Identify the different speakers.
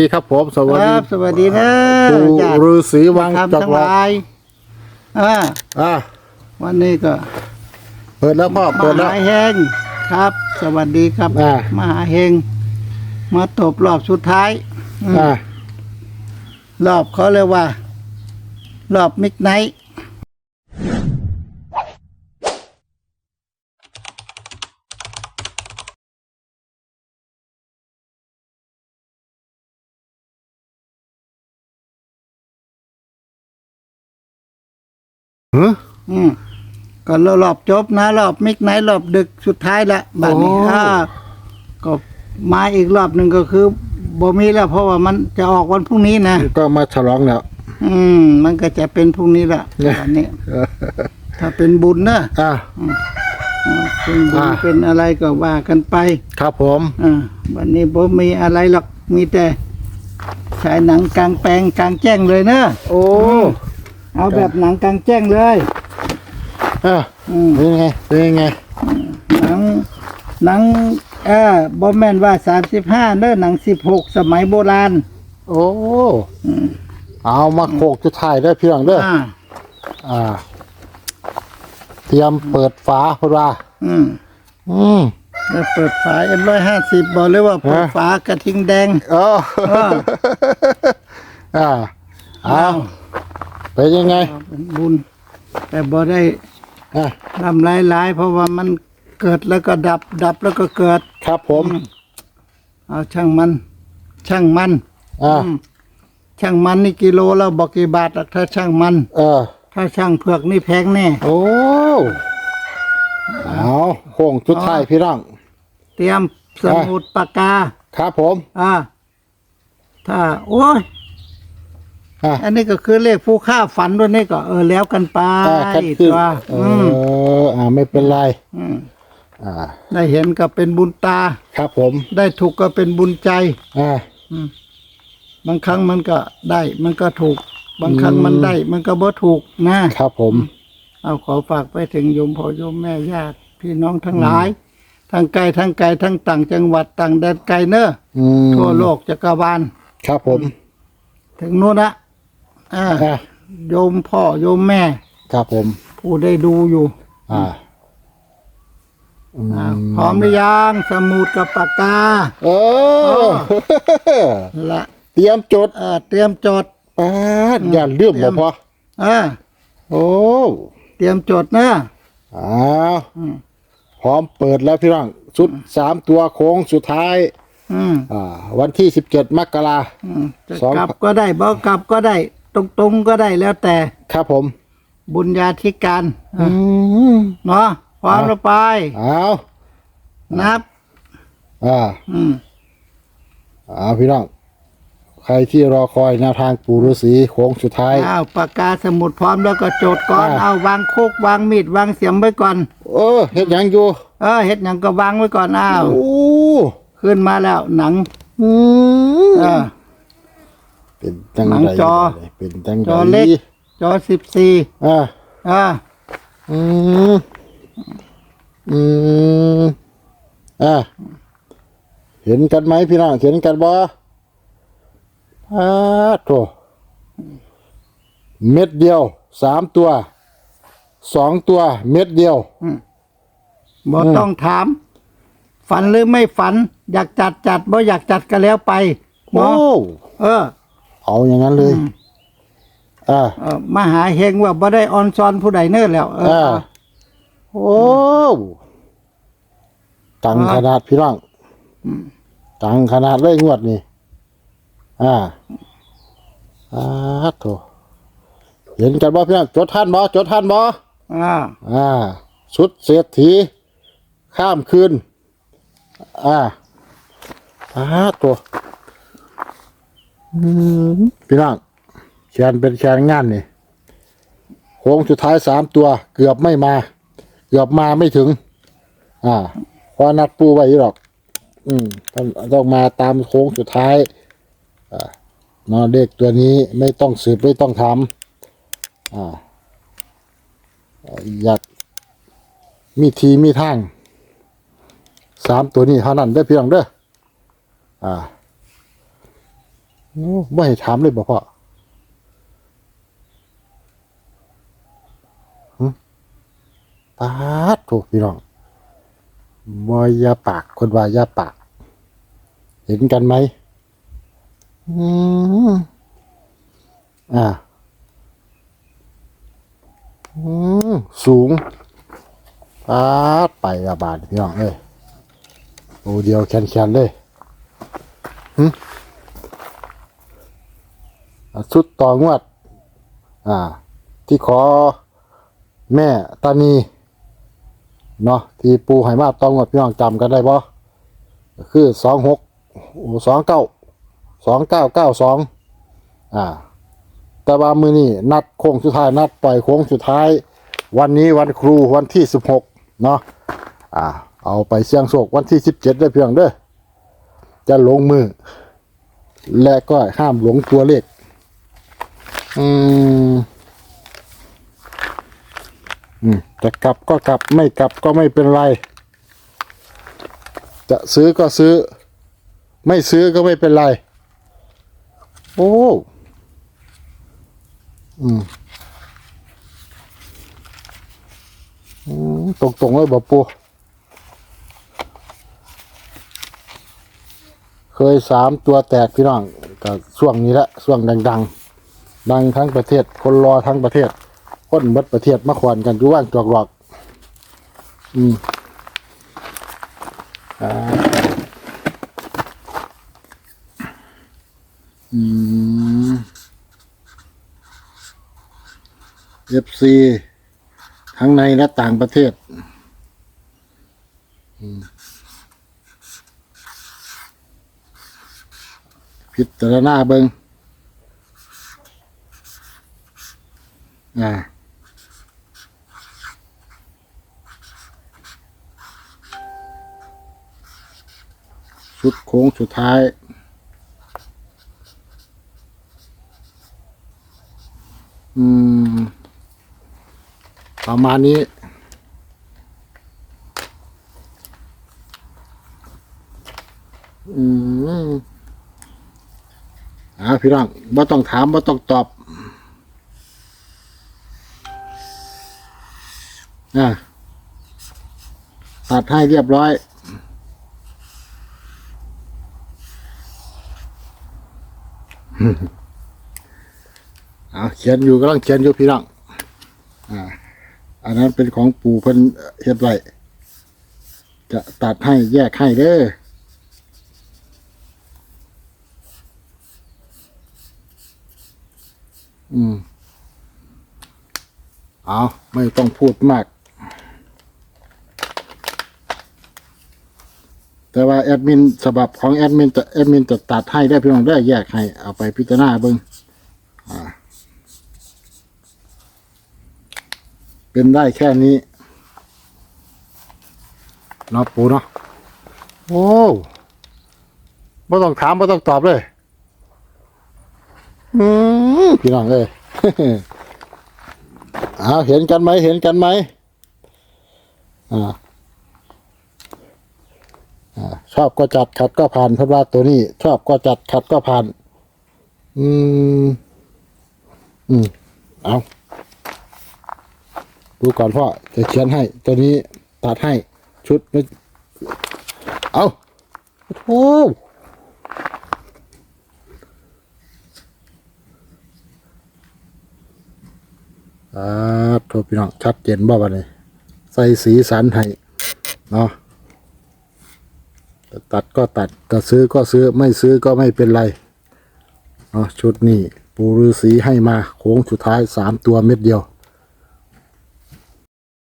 Speaker 1: ดีครับผมสวัส
Speaker 2: ค
Speaker 1: ดี
Speaker 2: รับ สวัสดีนะ
Speaker 1: ปู่
Speaker 2: ญาติ
Speaker 1: ฤาษีวัง
Speaker 2: ทำ
Speaker 1: จัก
Speaker 2: ทั้ง
Speaker 1: ร
Speaker 2: ห
Speaker 1: วาล
Speaker 2: ลายอ่า
Speaker 1: อะ
Speaker 2: วันนี้ก็
Speaker 1: เปิดแล้วพ่อ
Speaker 2: ม
Speaker 1: เปิดแล้ว
Speaker 2: หาเฮงครับ สวัสดีครับ
Speaker 1: อ่า
Speaker 2: มหาเฮงมาตบรอบสุดท้ายอืม
Speaker 1: อะ
Speaker 2: รอบเขาเรียกว่า รอบมิกไนท์
Speaker 1: หือ
Speaker 2: อืมก็รอบจบนะ รอบมิกไนท์รอบดึกสุดท้ายละบัดนี้
Speaker 1: โอ้
Speaker 2: อ่าก็มาอีกรอบหนึ่งก็คือบ่มีแล้ว เพราะว่ามันจะออกวันพรุ่งนี้นะ
Speaker 1: ก็มาฉลองแล้ว
Speaker 2: อืม มันก็จะเป็นพรุ่งนี้ละ
Speaker 1: เนี่ย
Speaker 2: วันนี้ ถ้าเป็นบุญนะ
Speaker 1: อะ
Speaker 2: อ่าเป็นบุญ
Speaker 1: อ่า
Speaker 2: เป็นอะไรก็ว่ากันไป
Speaker 1: ครับผม
Speaker 2: อ่าวันนี้ผมมีอะไรหรอกมีแต่ฉายหนังกลางแปลงกลางแจ้งเลยเนอะ
Speaker 1: โอ้
Speaker 2: เอาแบบหนังกลางแจ้งเลย
Speaker 1: อะ
Speaker 2: อืม
Speaker 1: เป็นยังไงเป็นยังไง
Speaker 2: หนังหนังเออบอแมนว่าสามสิบห้าเนอะหนังสิบหกสมัยโบราณ
Speaker 1: โอ้เอามาโขกจุดถ่ายได้อพี่น้องเด้อ
Speaker 2: อ่า
Speaker 1: อ่า เตรียมเปิดฝาพอดว่า
Speaker 2: อืม
Speaker 1: อืม
Speaker 2: แล้วเปิดฝาเอ็มร้อยห้าสิบบอกเลยว่าเปิด
Speaker 1: ฮะ
Speaker 2: ฝากระทิงแดง
Speaker 1: เออ
Speaker 2: เออ
Speaker 1: อ่าเอา เป็นยังไง
Speaker 2: เอาเป็นบุญ แต่บ่ได้
Speaker 1: อะ
Speaker 2: ทำหลายๆเพราะว่ามันเกิดแล้วก็ดับ ดับแล้วก็เกิด
Speaker 1: ครับผม
Speaker 2: เอาช่างมัน ช่างมัน
Speaker 1: อ่า
Speaker 2: อืมช่างมันนี่กิโลแล้วบอกกี่บาทหรอกถ้าช่างมัน
Speaker 1: เออ
Speaker 2: ถ้าช่างเผือกนี่แพงแน่
Speaker 1: โอ้เอาโค้งชุดไทายพี่น้อง
Speaker 2: เตรียมสมุดปากกา
Speaker 1: ครับผม
Speaker 2: อ่า ถ้า โอ้ย
Speaker 1: อะ
Speaker 2: อันนี้ก็คือเลขผู้ค่าฝันด้วยนี่ก็เออแล้วกันไป
Speaker 1: อ่าคัดขึ้น
Speaker 2: ตัว
Speaker 1: เอ
Speaker 2: อืม
Speaker 1: ออ่าไม่เป็นไร
Speaker 2: อืม
Speaker 1: อ่า
Speaker 2: ได้เห็นก็เป็นบุญตา
Speaker 1: ครับผม
Speaker 2: ได้ถูกก็เป็นบุญใจ
Speaker 1: อ่า
Speaker 2: บางครั้งมันก็ได้ มันก็ถูก บางครั้งมันได้ มันก็บ่ถูกนะ
Speaker 1: ครับผม
Speaker 2: เอาขอฝากไปถึงโยมพ่อโยมแม่ญาติพี่น้องทั้งหลายทั้งไกลทั้งไกลทั้งต่างจังหวัดต่างแดนไกลเนอะ
Speaker 1: อืม
Speaker 2: ทั่วโลกจักรวาล
Speaker 1: ครับผม
Speaker 2: ถึงนู้นนะ อ่า
Speaker 1: อ่า
Speaker 2: โยมพ่อโยมแม่
Speaker 1: ครับผม
Speaker 2: ผู้ได้ดูอยู่
Speaker 1: อ่าอืม
Speaker 2: อ่าพร้อมหรือยังสมุดกับปากกา
Speaker 1: เออ
Speaker 2: ละ
Speaker 1: เตรียมจด
Speaker 2: เอ่อเตรียมจด
Speaker 1: ป้าดอย่าลืม
Speaker 2: เตรี
Speaker 1: บ่
Speaker 2: ยม
Speaker 1: พอ
Speaker 2: เออ
Speaker 1: โอ้
Speaker 2: เตรียมจดนะ
Speaker 1: อ้าวพร้อมเปิดแล้วพี่น้องชุดสามตัวโค้งสุดท้าย
Speaker 2: อืม
Speaker 1: อ่า วันที่สิบเจ็ดมกรา
Speaker 2: อืมจะ
Speaker 1: สอง
Speaker 2: กลับก็ได้บ่กลับก็ได้ ตรงๆก็ได้แล้วแต่
Speaker 1: ครับผม
Speaker 2: บุญญาธิการ
Speaker 1: อืม
Speaker 2: เนาะพร้อมแล้วไป
Speaker 1: เอา
Speaker 2: นับ
Speaker 1: อ่า
Speaker 2: อืม
Speaker 1: เอาพี่น้อง ใครที่รอคอยแนวทางปู่ฤาษีโค้งสุดท้าย
Speaker 2: อ้าวปากกาสมุดพร้อมแล้วก็โจทย์ก่อน
Speaker 1: อ่า
Speaker 2: เอาวางโคกวางมีดวางเสียมไว้ก่อน
Speaker 1: เออเฮ็ดหยังอยู่
Speaker 2: เออเฮ็ดหยังก็วางไว้ก่อนอ้าว
Speaker 1: โอ้
Speaker 2: ขึ้นมาแล้วหนัง
Speaker 1: อืม
Speaker 2: เออ
Speaker 1: เป็นจัง
Speaker 2: หนัง
Speaker 1: ได
Speaker 2: จอ
Speaker 1: เป็นจังได
Speaker 2: จอเล็ก จอสิบสี่
Speaker 1: อ่า
Speaker 2: อ่า
Speaker 1: อืมอืมอ่าเห็นกันไหมพี่น้องเห็นกันบ่อาโถเม็ดเดียวสามตัวสองตัวเม็ดเดียว
Speaker 2: บ่
Speaker 1: อืม
Speaker 2: ต้องถาม ฝันหรือไม่ฝัน อยากจัดจัดบ่อยากจัดก็แล้วไป
Speaker 1: โอ้
Speaker 2: เนาะเออ
Speaker 1: เอาอย่างนั้นเลยอ่า
Speaker 2: เออมหาเฮงว่าบ่ได้ออนซอนผู้ใดเนิ่นแล้วเออ
Speaker 1: อ่าโอ้ตังขนาดพี่น้องตังขนาดเลยงวดนี่อ่าอ่าโถเห็นกันบ่พี่น้องจดท่านบ่จดท่านบ่
Speaker 2: อ่า
Speaker 1: อ่าชุดเศรษฐีข้ามคืนอ่าอ่าตัวอืม พี่น้องแขนเป็นแขนงานนี่โค้งสุดท้ายสามตัวเกือบไม่มา เกือบมาไม่ถึง อ่าเพอนัดปูไว้หรอก อืมต้องต้องมาตามโค้งสุดท้ายอ่านอนเด็กตัวนี้ไม่ต้องสืบไม่ต้องทำอ่าอยากมีทีมีทางสามตัวนี้เท่านั้นเด้อพี่น้องเด้ออ่า โอ้ไม่ให้ถามเลยบอกพ่อหึปาดโถูกพี่น้องมอยาปาก คนว่ายาปาก เห็นกันไหมอืมอ่าอืมสูงปาดไปอาบาดพี่น้องเอ้ยโอเดียวแคนๆเลย ชุดต่องวด อ่า ที่ขอแม่ตานีเนาะที่ปูไหมาต่องวดพี่น้องจำกันได้บ่คือสองหกสองเก้าสองเก้าเก้าสองอ่า แต่ว่ามือนี้นัดโค้งสุดท้ายนัดปล่อยโค้งสุดท้าย วันนี้วันครูวันที่สิบหกเนาะอ่า เอาไปเสี่ยงโชควันที่สิบเจ็ดได้เพียงเด้อจะลงมือ และก็ห้ามหลงตัวเลข อืมอืมจะกลับก็กลับไม่กลับก็ไม่เป็นไร จะซื้อก็ซื้อ ไม่ซื้อก็ไม่เป็นไร โอ้อืมตรงๆเลยบอปูเคยสามตัวแตกพี่น้องก็ช่วงนี้ละช่วงดัง ๆ ดังทั้งประเทศ คนรอทั้งประเทศ คนเบัดประเทศมาขวานกันอยู่ว่างจอกหลอกอืมอ่าอืมเอฟซีทั้งในและต่างประเทศพิจารณาเบิง อ่าสุดโค้งสุดท้าย อืม ประมาณนี้ อืมอ่าพี่น้องบ่ต้องถามบ่ต้องตอบ อ่าตัดให้เรียบร้อย เอาเขียนอยู่กำลังเขียนอยู่พี่น้องอ่า อันนั้นเป็นของปู่เพิ่นเฮ็ดไว้จะตัดให้แยกให้เด้ออืม เอาไม่ต้องพูดมาก แต่ว่าแอดมินฉบับของแอดมินจะแอดมินจะตัดให้ได้พี่น้องได้แยกให้เอาไปพิจารณาเบิงอ่า เป็นได้แค่นี้เนาะปูเนาะโอ้ไม่ต้องถามไม่ต้องตอบเลย อืมพี่น้องเอ้ย อ้าวเห็นกันไหมเห็นกันไหมอ่า อ่าชอบก็จัดขัดก็ผ่านเพราะว่าตัวนี้ ชอบก็จัดขัดก็ผ่าน อืม อืม เอาดูก่อนพ่อจะเขียนให้ ตัวนี้ตัดให้ชุดไม่เอาโอ้โหอ่าโทษพี่น้องชัดเจนบ่บัดนี้ ใส่สีสันให้เนาะ ตัดก็ตัดจะซื้อก็ซื้อไม่ซื้อก็ไม่เป็นไรเนาะชุดนี้ปูรือสีให้มาโค้งสุดท้ายสามตัวเม็ดเดียว